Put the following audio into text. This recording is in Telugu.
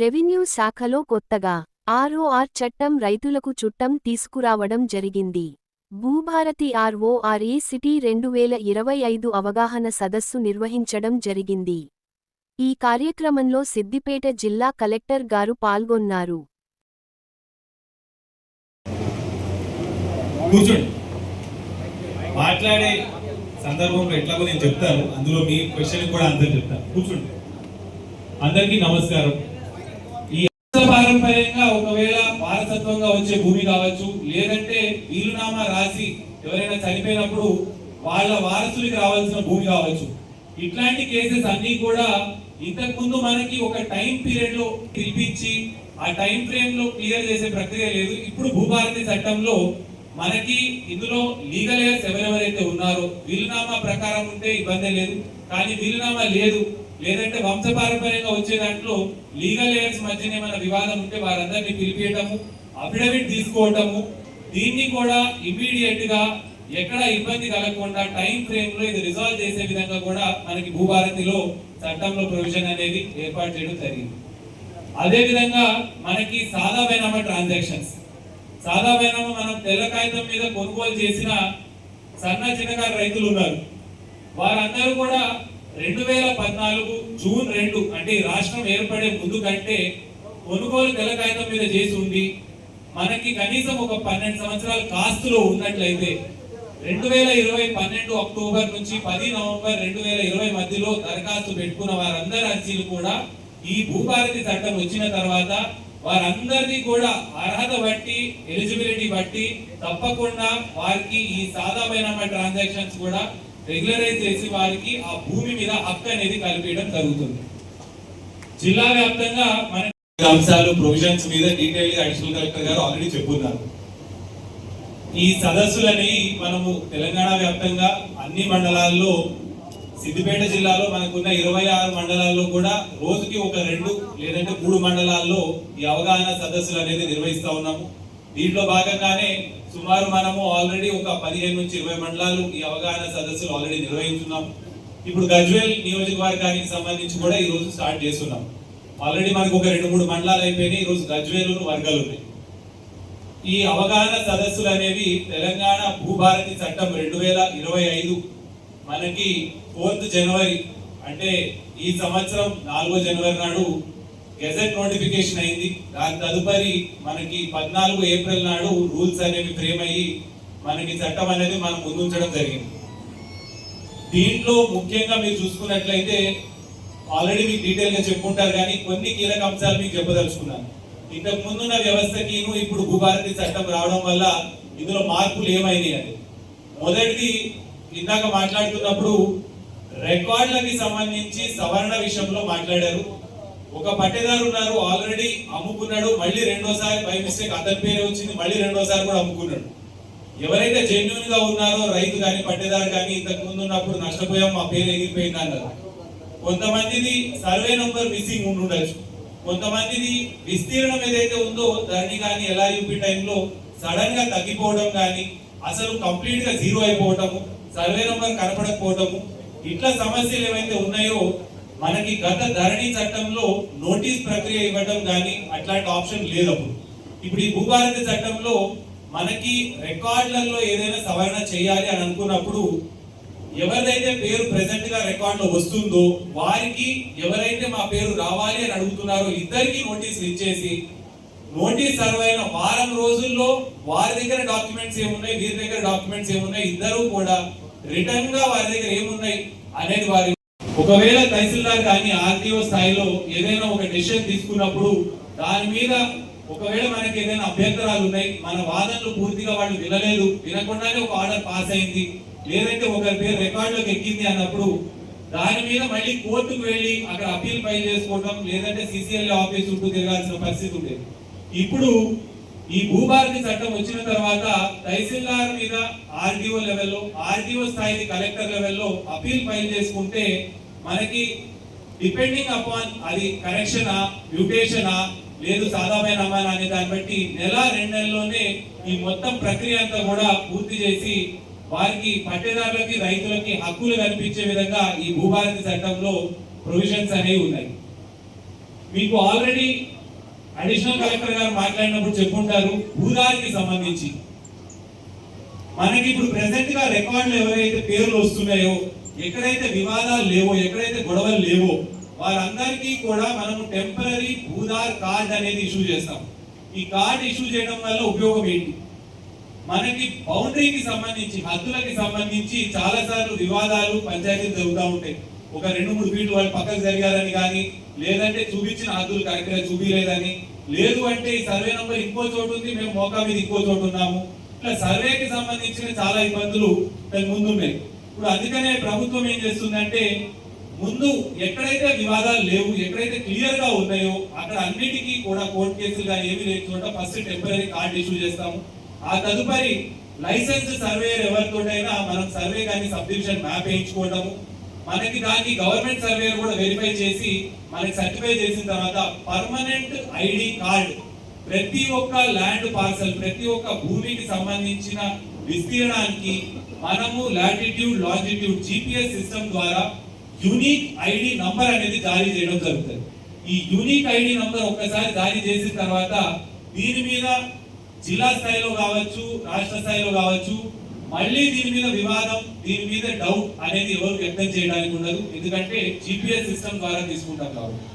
రెవెన్యూ శాఖలో కొత్తగా ఆర్ఓఆర్ చట్టం రైతులకు చుట్టం తీసుకురావడం జరిగింది. భూభారతి ఆర్ఓఆర్ఏ సిటీ రెండు వేల ఇరవై ఐదు అవగాహన సదస్సు నిర్వహించడం జరిగింది. ఈ కార్యక్రమంలో సిద్దిపేట జిల్లా కలెక్టర్ గారు పాల్గొన్నారు. మాట్లాడే సందర్భంలో ఎట్లాగో నేను చెప్తాను. అందులో మీ క్వశ్చన్ కూడా ఆన్సర్ చెప్తాను. కూర్చోండి. అందరికీ నమస్కారం ఈ వంశ పారంపర్యంగా ఒకవేళ వారసత్వంగా వచ్చే భూమి కావచ్చు లేదంటే వీలునామా రాసి ఎవరైనా చనిపోయినప్పుడు వాళ్ళ వారసులకి రావాల్సిన భూమి కావచ్చు. ఇట్లాంటి కేసెస్ అన్ని కూడా ఇంతకు ముందు మనకి ఒక టైం పీరియడ్లో పిలిపించి ఆ టైం ఫ్రేమ్లో క్లియర్ చేసే ప్రక్రియ లేదు. ఇప్పుడు భూభారతి చట్టంలో మనకి ఇందులో లీగల్ ఎయిర్స్ ఎవరెవరైతే ఉన్నారో వీలునామా ప్రకారం ఉంటే ఇబ్బంది లేదు. కానీ వీలునామా లేదు. లేదంటే వంశపారంపర్యంగా వచ్చే దాంట్లో లీగల్ ఎయిర్స్ మధ్యన ఏమైనా వివాదం ఉంటే వారందరినీ పిలిపియటము అఫిడవిట్ తీసుకోవటము దీన్ని కూడా ఇమీడియట్గా ఎక్కడ ఇబ్బంది కలగకుండా టైం ఫ్రేమ్లో ఇది రిజాల్వ్ చేసే విధంగా కూడా మనకి భూభారతిలో చట్టంలో ప్రొవిజన్ అనేది ఏర్పాటు చేయడం జరిగింది. అదే విధంగా మనకి సాదా బైనామా ట్రాన్సాక్షన్స్ సాదా బైనామా మనం తెల్ల కాగితం మీద కొనుగోలు చేసిన సన్న చిన్నకారు రైతులు ఉన్నారు. వారందరూ కూడా రెండు వేల పద్నాలుగు జూన్ రెండు అంటే రాష్ట్రం ఏర్పడే ముందు కంటే కొనుగోలు తెల్ల కాగితం మీద చేసి ఉండి మనకి కనీసం ఒక పన్నెండు సంవత్సరాల కాస్తులో ఉన్నట్లయితే రెండు వేల ఇరవై పన్నెండు అక్టోబర్ నుంచి పది నవంబర్ రెండు వేల ఇరవై మధ్యలో దరఖాస్తు పెట్టుకున్న వారందరి అర్జీలు కూడా ఈ భూభారతి చట్టం వచ్చిన తర్వాత వారందరినీ కూడా అర్హత బట్టి ఎలిజిబిలిటీ బట్టి తప్పకుండా వారికి ఈ సాదా ట్రాన్సాక్షన్స్ కూడా రెగ్యులరైజ్ చేసి వారికి ఆ భూమి మీద హక్కు అనేది కల్పించడం జరుగుతుంది. జిల్లా వ్యాప్తంగా మన అంశాలు ప్రొవిజన్స్ మీద డీటెయిల్ అడిషనల్ కలెక్టర్ గారు ఆల్రెడీ చెప్పున్నారు. ఈ సదస్సులని మనము తెలంగాణ వ్యాప్తంగా అన్ని మండలాల్లో సిద్దిపేట జిల్లాలో మనకున్న ఇరవై ఆరు మండలాల్లో కూడా రోజుకి ఒక రెండు లేదంటే మూడు మండలాల్లో ఈ అవగాహన సదస్సులు అనేది నిర్వహిస్తా ఉన్నాము. దీంట్లో భాగంగానే సుమారు మనము ఆల్రెడీ ఒక పదిహేను నుంచి ఇరవై మండలాలు ఈ అవగాహన సదస్సులు ఆల్రెడీ నిర్వహిస్తున్నాము ఇప్పుడు గజ్వేల్ నియోజకవర్గానికి సంబంధించి కూడా ఈ రోజు స్టార్ట్ చేస్తున్నాం ఆల్రెడీ మనకు ఒక రెండు మూడు మండలాలు అయిపోయినాయి. ఈరోజు రోజు గజ్వేలు వర్గాలు ఉన్నాయి ఈ అవగాహన సదస్సులు అనేవి తెలంగాణ భూభారతి చట్టం రెండు వేల ఇరవై ఐదు మనకి ఫోర్త్ జనవరి అంటే ఈ సంవత్సరం నాలుగో జనవరి నాడు గెజెట్ నోటిఫికేషన్ అయింది. దాని తదుపరి మనకి పద్నాలుగు ఏప్రిల్ నాడు రూల్స్ అనేవి ఫ్రేమ్ అయ్యి మనకి చట్టం అనేది మనం ముందుంచడం జరిగింది. దీంట్లో ముఖ్యంగా మీరు చూసుకున్నట్లయితే ఆల్రెడీ మీకు డీటెయిల్గా చెప్పుకుంటారు కానీ కొన్ని కీలక అంశాలు మీకు చెప్పదలుచుకున్నాను. ఇంతకు ముందున్న వ్యవస్థకి ఇప్పుడు భూభారతి చట్టం రావడం వల్ల ఇందులో మార్పులు ఏమైనాయి అని. మొదటిది ఇందాక మాట్లాడుతున్నప్పుడు రికార్డులకి సంబంధించి సవరణ విషయంలో మాట్లాడారు. ఒక పట్టేదారు ఉన్నారు ఆల్రెడీ అమ్ముకున్నాడు మళ్ళీ రెండోసారి బై మిస్టేక్ అతని పేరే వచ్చింది మళ్ళీ రెండోసారి కూడా అమ్ముకున్నాడు. ఎవరైతే జెన్యున్గా ఉన్నారో రైతు కానీ పట్టేదారు కానీ ఇంతకు ముందు ఉన్నప్పుడు నష్టపోయాం మా పేరు ఎగిరిపోయింది అన్నారు. కొంతమందిది సర్వే నంబర్ మిస్సింగ్ ఉండొచ్చు కొంతమందిది విస్తీర్ణం ఏదైతే ఉందో దాన్ని కానీ ఎలా యూపీ టైంలో సడన్గా తగ్గిపోవడం కానీ అసలు కంప్లీట్గా జీరో అయిపోవటము సర్వే నంబర్ కనపడకపోవటము ఇట్లా సమస్యలు ఏవైతే ఉన్నాయో మనకి గత ధరణి చట్టంలో నోటీస్ ప్రక్రియ ఇవ్వడం కానీ అట్లాంటి ఆప్షన్ లేదప్పుడు. ఇప్పుడు ఈ భూభారతి చట్టంలో మనకి రికార్డులలో ఏదైనా సవరణ చేయాలి అని అనుకున్నప్పుడు ఎవరిదైతే పేరు ప్రెసెంట్గా రికార్డ్లో వస్తుందో వారికి ఎవరైతే మా పేరు రావాలి అని అడుగుతున్నారో ఇద్దరికి నోటీసులు ఇచ్చేసి నోటీస్ సర్వ్ అయిన వారం రోజుల్లో వారి దగ్గర డాక్యుమెంట్స్ ఏమున్నాయి వీరి దగ్గర డాక్యుమెంట్స్ ఏమున్నాయి ఇద్దరు కూడా రిటర్న్గా వారి దగ్గర ఏమున్నాయి అనేది వారి ఒకవేళ తహసీల్దార్ కానీ ఆర్టీఓ స్థాయిలో ఏదైనా ఒక డెసిషన్ తీసుకున్నప్పుడు దాని మీద ఒకవేళ మనకి ఏదైనా అభ్యంతరాలు ఉన్నాయి మన వాదనలు పూర్తిగా వాళ్ళు వినలేదు వినకుండానే ఒక ఆర్డర్ పాస్ అయింది లేదంటే ఒకరి పేరు రికార్డులోకి ఎక్కింది అన్నప్పుడు దాని మీద మళ్ళీ కోర్టుకు వెళ్ళి అక్కడ అప్పీల్ ఫైల్ చేసుకోవడం లేదంటే సిసిఎల్ ఆఫీస్ చుట్టూ తిరగాల్సిన పరిస్థితి ఉండేది. ఇప్పుడు ఈ భూభారతి చట్టం వచ్చిన తర్వాత తహసీల్దార్ మీద ఆర్డీఓ లెవెల్లో ఆర్డీఓ స్థాయి కలెక్టర్ లెవెల్లో అప్పీల్ ఫైల్ చేసుకుంటే మనకి డిపెండింగ్ అపాన్ అది కరెక్షనా మ్యూటేషనా లేదు సాదామైన అనే దాన్ని బట్టి నెల రెండు నెలల్లోనే ఈ మొత్తం ప్రక్రియ అంతా కూడా పూర్తి చేసి వారికి పట్టేదారులకి రైతులకి హక్కులు కల్పించే విధంగా ఈ భూభారతి చట్టంలో ప్రొవిజన్స్ అనేవి ఉన్నాయి. మీకు ఆల్రెడీ అడిషనల్ కలెక్టర్ గారు మాట్లాడినప్పుడు చెప్పుంటారు భూదారికి సంబంధించి. మనకి ఇప్పుడు ప్రెసెంట్గా రికార్డులు ఎవరైతే పేర్లు వస్తున్నాయో ఎక్కడైతే వివాదాలు లేవో ఎక్కడైతే గొడవలు లేవో వారందరికీ కూడా మనము టెంపరీ భూదార్ కార్డ్ అనేది ఇష్యూ చేస్తాం. ఈ కార్డ్ ఇష్యూ చేయడం వల్ల ఉపయోగం ఏంటి? మనకి బౌండరీకి సంబంధించి హద్దులకి సంబంధించి చాలా సార్లు వివాదాలు పంచాయతీలు జరుగుతూ ఉంటాయి. ఒక రెండు మూడు ఫీట్లు వాళ్ళు పక్కకు జరిగారని కానీ లేదంటే చూపించిన హద్దులు కరెక్ట్గా చూపించలేదని. లేదు అంటే ఈ సర్వే నంబర్ ఇంకో చోటు ఉంది మేము మోకా మీద ఇంకో చోటు ఉన్నాము. ఇట్లా సర్వేకి సంబంధించిన చాలా ఇబ్బందులు దాని ముందు ఇప్పుడు అందుకనే ప్రభుత్వం ఏం చేస్తుందంటే ముందు ఎక్కడైతే వివాదాలు లేవు ఎక్కడైతే క్లియర్గా ఉన్నాయో అక్కడ అన్నిటికీ కూడా కోర్టు కేసులుగా ఏమి లేకుండా ఫస్ట్ టెంపరీ కార్డు ఇష్యూ చేస్తాము. ఆ తదుపరి లైసెన్స్ సర్వేయర్ ఎవరితోటైనా మనం సర్వే కానీ సబ్ డివిజన్ మ్యాప్ వేయించుకోవడము మనకి దాన్ని గవర్నమెంట్ సర్వేయర్ కూడా వెరిఫై చేసి మనకి సర్టిఫై చేసిన తర్వాత పర్మనెంట్ ఐడి కార్డు ప్రతి ఒక్క ల్యాండ్ పార్సల్ ప్రతి ఒక్క భూమికి సంబంధించిన విస్తీర్ణానికి మనము లాటిట్యూడ్ లాంజిట్యూడ్ జిపిఎస్ సిస్టమ్ ద్వారా యూనిక్ ఐడి నంబర్ అనేది జారీ చేయడం జరుగుతుంది. ఈ యూనిక్ ఐడి నంబర్ ఒక్కసారి జారీ చేసిన తర్వాత దీని మీద జిల్లా స్థాయిలో కావచ్చు రాష్ట్ర స్థాయిలో కావచ్చు మళ్ళీ దీని మీద వివాదం దీని మీద డౌట్ అనేది ఎవరు వ్యక్తం చేయడానికి ఉండదు. ఎందుకంటే జిపిఎస్ సిస్టమ్ ద్వారా తీసుకుంటాం కాబట్టి.